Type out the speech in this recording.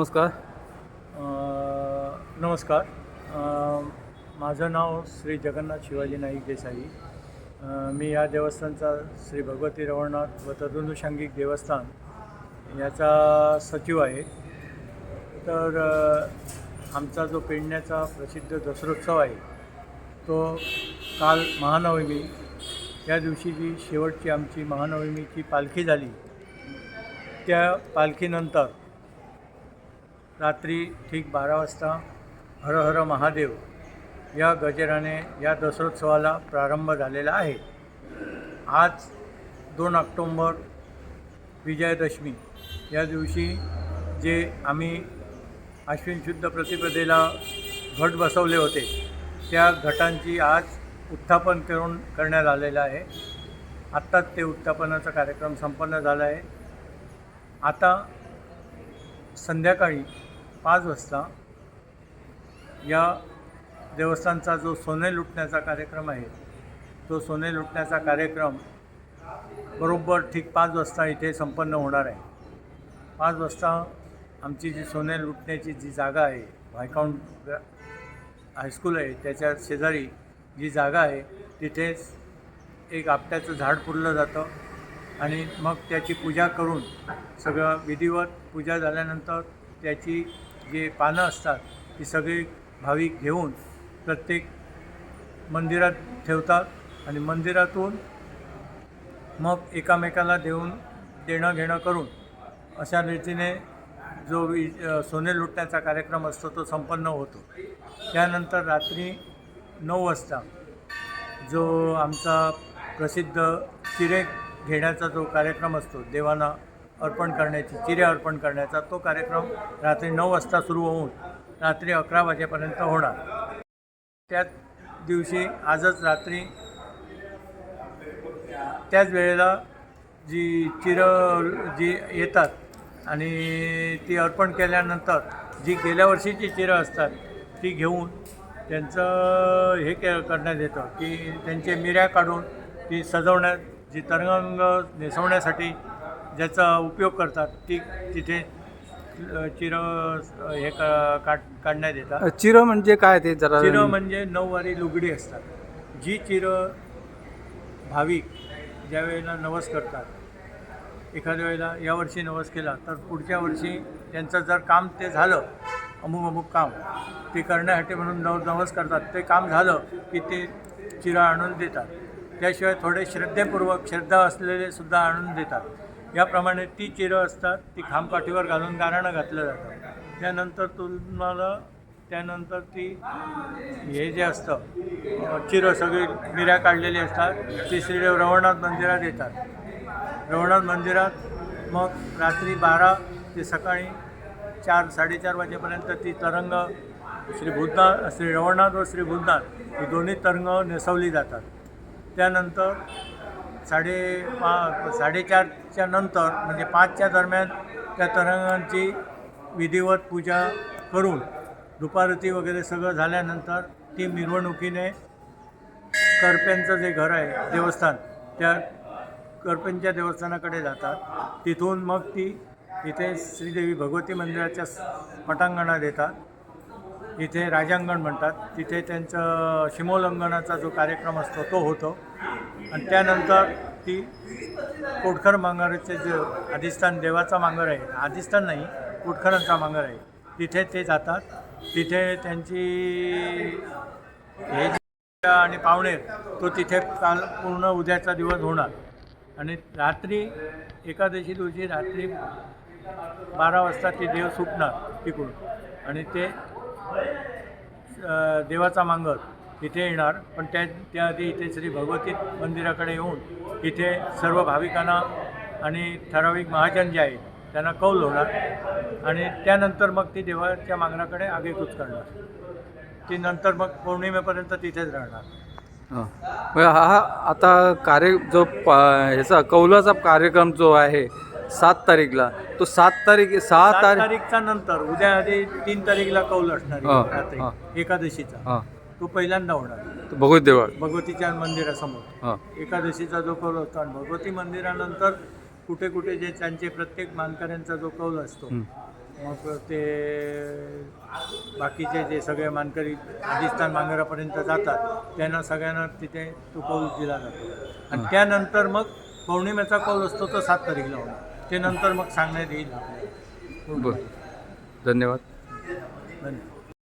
नमस्कार. नमस्कार. माझं नाव श्री जगन्नाथ शिवाजी नाईक देसाई. मी या देवस्थानचा श्री भगवती रवळनाथ व तदनुषांगिक देवस्थान याचा सचिव आहे. तर आमचा जो पेडण्याचा प्रसिद्ध दसरोत्सव आहे तो काल महानवमी या दिवशी जी शेवटची आमची महानवमीची पालखी झाली त्या पालखीनंतर रात्री ठीक बारा वाजता हर हर महादेव या गजराने या दसरोत्सवाला प्रारंभ झालेला आहे. आज दोन ऑक्टोंबर विजयादशमी. या दिवशी जे आम्ही अश्विन शुद्ध प्रतिपदेला घट बसवले होते त्या घटांची आज उत्थापन करून करण्यात आलेलं आहे. आत्ताच ते उत्थापनाचा कार्यक्रम संपन्न झाला आहे. आता संध्याकाळी पाच वाजता या देवस्थानचा जो सोने लुटण्याचा कार्यक्रम आहे तो सोने लुटण्याचा कार्यक्रम बरोबर ठीक पाच वाजता इथे संपन्न होणार आहे. पाच वाजता आमची जी सोने लुटण्याची जी जागा आहे व्हायकाउंट हायस्कूल आहे त्याच्या शेजारी जी जागा आहे तिथेच एक आपट्याचं झाड पुरलं जातं आणि मग त्याची पूजा करून सगळं विधिवत पूजा झाल्यानंतर त्याची जे पानं असतात ती सगळी भाविक घेऊन प्रत्येक मंदिरात ठेवतात आणि मंदिरातून मग एकामेकाला देऊन देणं घेणं करून अशा रीतीने जो वि सोने लुटण्याचा कार्यक्रम असतो तो संपन्न होतो. त्यानंतर रात्री नऊ वाजता जो आमचा प्रसिद्ध चिरे घेण्याचा जो कार्यक्रम असतो देवांना अर्पण करण्याची चिरे अर्पण करण्याचा तो कार्यक्रम रात्री नऊ वाजता सुरू होऊन रात्री अकरा वाजेपर्यंत होणार. त्याच दिवशी आजच रात्री त्याच वेळेला जी चिरं जी येतात आणि ती अर्पण केल्यानंतर जी गेल्या वर्षीची चिरं असतात ती घेऊन त्यांचं हे के करण्यात येतं की त्यांचे मिऱ्या काढून ती सजवण्यात जी तरंग नेसवण्यासाठी ज्याचा उपयोग करतात ती तिथे चिरं हे का काढ काढण्यात येतात. चिरं म्हणजे काय ते जरा चिरं म्हणजे नऊवारी लुगडी असतात. जी चिरं भाविक ज्या वेळेला नवस करतात एखाद्या वेळेला यावर्षी नवस केला तर पुढच्या वर्षी त्यांचं जर काम ते झालं अमुक अमुक काम ते करण्यासाठी म्हणून नव नवस करतात ते काम झालं की ते चिरं आणून देतात. त्याशिवाय थोडे श्रद्धेपूर्वक श्रद्धा असलेले सुद्धा आणून देतात. याप्रमाणे ती चिरं असतात ती खांबपाठीवर घालून गाराणं घातलं जातं. त्यानंतर तुम्हाला त्यानंतर ती हे जे असतं चिरं सगळी मिऱ्या काढलेली असतात ती श्री रवळनाथ मंदिरात येतात. रवळनाथ मंदिरात मग रात्री बारा ते सकाळी चार साडेचार वाजेपर्यंत ती तरंग श्री भूतनाथ श्री रवळनाथ व श्री भूतनाथ ही दोन्ही तरंग नेसवली जातात. त्यानंतर साडे पा साडेचारच्या नंतर म्हणजे पाचच्या दरम्यान त्या तरंगांची विधिवत पूजा करून दुपारती वगैरे सगळं झाल्यानंतर ती मिरवणुकीने करप्यांचं जे घर आहे देवस्थान त्या करप्यांच्या देवस्थानाकडे जातात. तिथून मग ती इथे श्रीदेवी भगवती मंदिराच्या पटांगणात येतात. इथे राजांगण म्हणतात. तिथे त्यांचं शिमोल्लंघनाचा जो कार्यक्रम असतो तो होतो. आणि त्यानंतर ती कोटखर मांगरचे जे अधिष्ठान देवाचा मांगर आहे अधिष्ठान नाही कोटखरांचा मांगर आहे तिथे ते जातात. तिथे त्यांची हे आणि पाहुणे तो तिथे काल पूर्ण उद्याचा दिवस होणार. आणि रात्री एकादशी दिवशी रात्री बारा वाजता ते देव सुटणार तिकडून. आणि ते देवाचा मांगर. इथे येणार. पण त्या त्याआधी इथे श्री भगवती मंदिराकडे येऊन इथे सर्व भाविकांना आणि ठराविक महाजन जे आहेत त्यांना कौल होणार. आणि त्यानंतर मग ती देवाच्या मांगराकडे आगेकूच करणार. ती नंतर मग पौर्णिमेपर्यंत तिथेच राहणार. हां. आता कार्य जो ह्याचा कौलाचा कार्यक्रम जो आहे सात तारीखला तो सात तारीख सहा सात तारीख तारीखच्या नंतर उद्या आधी तीन तारीखला कौल असणार. एकादशीचा. तो पहिल्यांदा होणार. तो भगवत देवळ. भगवतीच्या मंदिरासमोर. हां. एकादशीचा जो कौल असतो आणि भगवती मंदिरानंतर कुठे कुठे जे त्यांचे प्रत्येक मानकऱ्यांचा जो कौल असतो हं. मग ते बाकीचे जे सगळे मानकरी अधिष्ठान मांगरापर्यंत जातात त्यांना सगळ्यांना तिथे तो कौल दिला जातो. आणि. त्यानंतर मग पौर्णिमेचा कौल असतो तो सात तारीखला होणार. ते नंतर मग सांगण्यात येईल आपल्याला. बरं. धन्यवाद. धन्यवाद.